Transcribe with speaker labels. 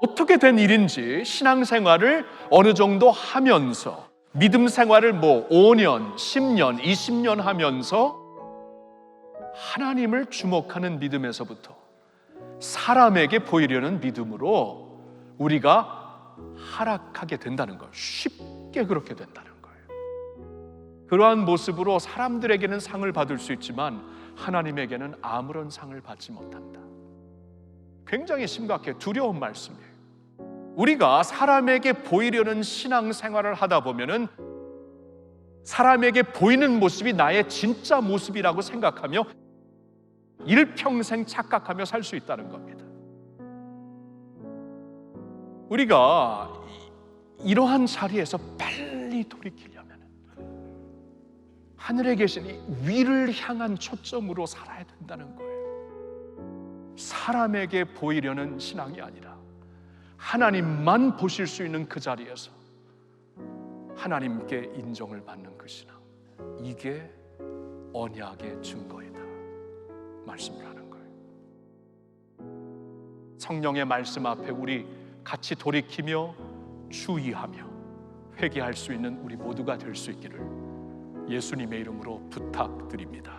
Speaker 1: 어떻게 된 일인지 신앙생활을 어느 정도 하면서 믿음 생활을 뭐 5년, 10년, 20년 하면서 하나님을 주목하는 믿음에서부터 사람에게 보이려는 믿음으로 우리가 하락하게 된다는 거예요. 쉽게 그렇게 된다는 거예요. 그러한 모습으로 사람들에게는 상을 받을 수 있지만 하나님에게는 아무런 상을 받지 못한다. 굉장히 심각해 두려운 말씀이에요. 우리가 사람에게 보이려는 신앙 생활을 하다 보면은 사람에게 보이는 모습이 나의 진짜 모습이라고 생각하며 일평생 착각하며 살 수 있다는 겁니다. 우리가 이- 이러한 자리에서 빨리 돌이키려면 하늘에 계신 이 위를 향한 초점으로 살아야 된다는 거예요. 사람에게 보이려는 신앙이 아니라 하나님만 보실 수 있는 그 자리에서 하나님께 인정을 받는 그 신앙. 이게 언약의 증거이다. 말씀을 하는 거예요. 성령의 말씀 앞에 우리 같이 돌이키며 주의하며 회개할 수 있는 우리 모두가 될 수 있기를 예수님의 이름으로 부탁드립니다.